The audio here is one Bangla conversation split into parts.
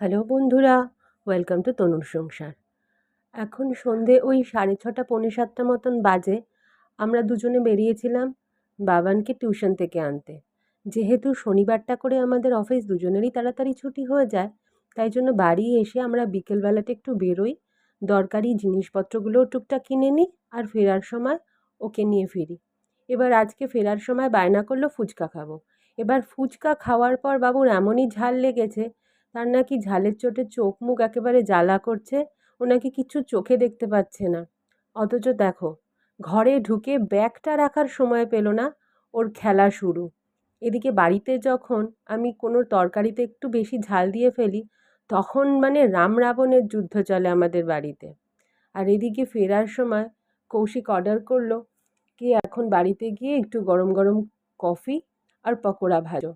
হ্যালো বন্ধুরা, ওয়েলকাম টু তনুর সংসার। এখন সন্ধে ওই সাড়ে ছটা, পৌনে সাতটা মতন বাজে। আমরা দুজনে বেরিয়েছিলাম বাবানকে টিউশন থেকে আনতে। যেহেতু শনিবারটা করে আমাদের অফিস, দুজনেরই তাড়াতাড়ি ছুটি হয়ে যায়, তাই জন্য বাড়ি এসে আমরা বিকেলবেলাটা একটু বেরোই। দরকারি জিনিসপত্রগুলোও টুকটাক কিনে নিই আর ফেরার সময় ওকে নিয়ে ফিরি। এবার আজকে ফেরার সময় বায়না করল ফুচকা খাব। এবার ফুচকা খাওয়ার পর বাবুর এমনই ঝাল লেগেছে তার নাকি ঝালের চোটে চোখ মুখ একেবারে জ্বালা করছে, ও নাকি কিচ্ছু চোখে দেখতে পাচ্ছে না। অথচ দেখো, ঘরে ঢুকে ব্যাগটা রাখার সময় পেল না, ওর খেলা শুরু। এদিকে বাড়িতে যখন আমি কোনো তরকারিতে একটু বেশি ঝাল দিয়ে ফেলি, তখন মানে রাম রাবণের যুদ্ধ চলে আমাদের বাড়িতে। আর এদিকে ফেরার সময় কৌশিক অর্ডার করল, কি এখন বাড়িতে গিয়ে একটু গরম গরম কফি আর পকোড়া ভাজো।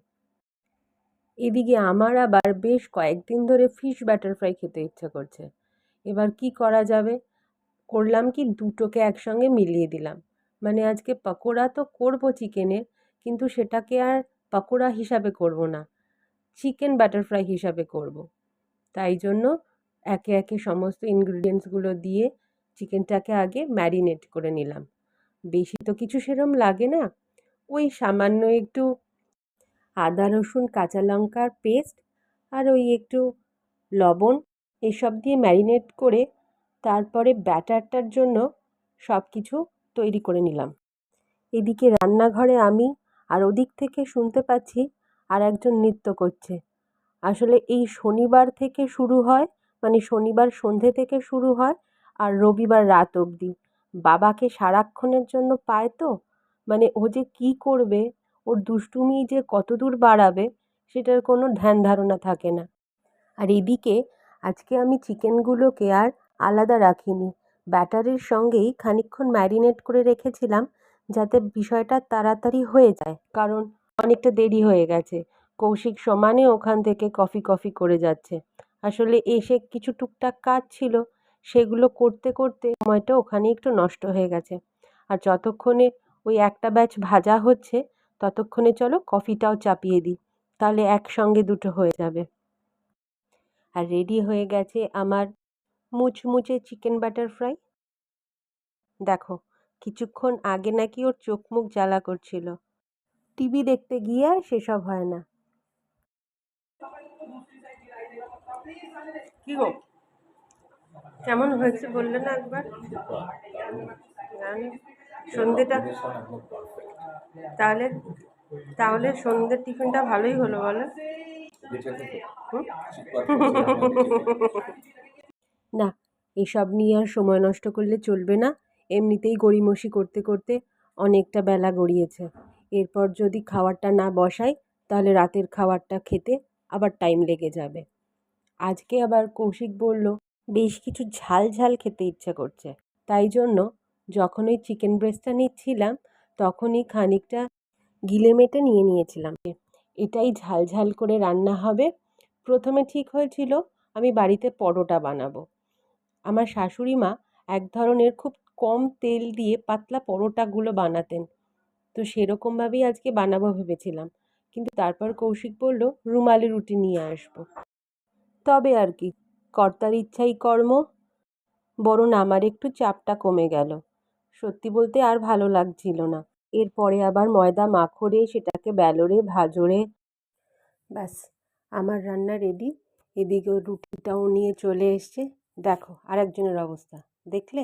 এদিকে আমার আবার বেশ কয়েকদিন ধরে ফিশ ব্যাটার ফ্রাই খেতে ইচ্ছা করছে। এবার কি করা যাবে? করলাম কি দুটোকে একসঙ্গে মিলিয়ে দিলাম। মানে আজকে পকোড়া তো করব চিকেনের, কিন্তু সেটাকে আর পকোড়া হিসাবে করব না চিকেন ব্যাটার ফ্রাই হিসাবে করব। তাই জন্য একে একে সমস্ত ইনগ্রিডিয়েন্টসগুলো দিয়ে চিকেনটাকে আগে ম্যারিনেট করে নিলাম। বেশি তো কিছু সেরম লাগে না। ওই সামান্য একটু আদা, রসুন, কাঁচা লঙ্কার পেস্ট আর ওই একটু লবণ এসব দিয়ে ম্যারিনেট করে তারপরে ব্যাটারটার জন্য সব কিছু তৈরি করে নিলাম। এদিকে রান্নাঘরে আমি আর ওদিক থেকে শুনতে পাচ্ছি আর একজন নৃত্য করছে। আসলে এই শনিবার থেকে শুরু হয় মানে শনিবার সন্ধে থেকে শুরু হয় আর রবিবার রাত অবধি। বাবাকে সারাক্ষণের জন্য পায় তো? মানে ও যে কী করবে? ওর দুষ্টুমি যে কত দূর বাড়াবে, সেটার কোনো ধ্যান ধারণা থাকে না। আর এদিকে, আজকে আমি চিকেনগুলোকে আর আলাদা রাখিনি। ব্যাটারের সঙ্গেই খানিকক্ষণ ম্যারিনেট করে রেখেছিলাম, যাতে বিষয়টা তাড়াতাড়ি হয়ে যায়, কারণ অনেকটা দেরি হয়ে গেছে। কৌশিক সমানে ওখান থেকে কফি কফি করে যাচ্ছে। আসলে এসে কিছু টুকটাক কাজ ছিল, সেগুলো করতে করতে সময়টা ওখানে একটু নষ্ট হয়ে গেছে। আর যতক্ষণে ওই একটা ব্যাচ ভাজা হচ্ছে ততক্ষণে চলো কফিটাও চাপিয়ে দিই, তাহলে একসঙ্গে দুটো হয়ে যাবে। আর রেডি হয়ে গেছে আমার মুচমুচে চিকেন বাটার ফ্রাই দেখো, কিছুক্ষণ আগে নাকি ওর চোখ মুখ জ্বালা করছিল। টিভি দেখতে গিয়ে আর সেসব হয় না। কি গো? কেমন হয়েছে বললে না একবার? সন্ধেটা তাহলে তাহলে সন্ধ্যের টিফিনটা ভালোই হলো, বলো। না, এসব নিয়ে আর সময় নষ্ট করলে চলবে না। এমনিতেই গড়িমসি করতে করতে অনেকটা বেলা গড়িয়েছে। এরপর যদি খাবারটা না বসাই, তাহলে রাতের খাবারটা খেতে আবার টাইম লেগে যাবে। আজকে আবার কৌশিক বলল, বেশ কিছু ঝাল ঝাল খেতে ইচ্ছা করছে। তাই জন্য যখন ওই চিকেন ব্রেস্টটা নিচ্ছিলাম তখনই খানিকটা গিলে মেটে নিয়ে নিয়েছিলাম। এটাই ঝাল ঝাল করে রান্না হবে। প্রথমে ঠিক হয়েছিল, আমি বাড়িতে পরোটা বানাবো। আমার শাশুড়ি মা এক ধরনের খুব কম তেল দিয়ে পাতলা পরোটাগুলো বানাতেন। তো সেরকমভাবেই আজকে বানাবো ভেবেছিলাম। কিন্তু তারপর কৌশিক বলল, রুমালি রুটি নিয়ে আসব। তবে আর কি, কর্তার ইচ্ছাই কর্ম। বরং আমার একটু চাপটা কমে গেল। সত্যি বলতে আর ভালো লাগছিল না। এরপরে আবার ময়দা মাখরে সেটাকে ব্যালোরে ভাজরে ব্যাস, আমার রান্না রেডি এদিকে রুটিটাও নিয়ে চলে এসছে। দেখো আর একজনের অবস্থা। দেখলে?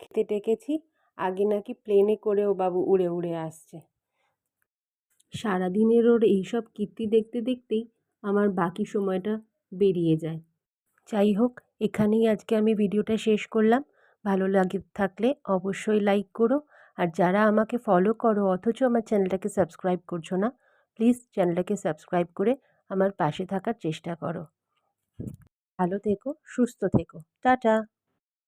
খেতে টেকেছি। আগে নাকি প্লেনে করেও বাবু উড়ে উড়ে আসছে। সারাদিনের ওর এইসব কীর্তি দেখতে দেখতেই আমার বাকি সময়টা বেরিয়ে যায়। যাই হোক, এখানেই আজকে আমি ভিডিওটা শেষ করলাম। ভালো লাগে থাকলে অবশ্যই লাইক করো। আর যারা আমাকে ফলো করো, অথচ আমার চ্যানেলটাকে সাবস্ক্রাইব করছ না প্লিজ চ্যানেলটাকে সাবস্ক্রাইব করে আমার পাশে থাকার চেষ্টা করো। ভালো থেকো, সুস্থ থেকো। টাটা!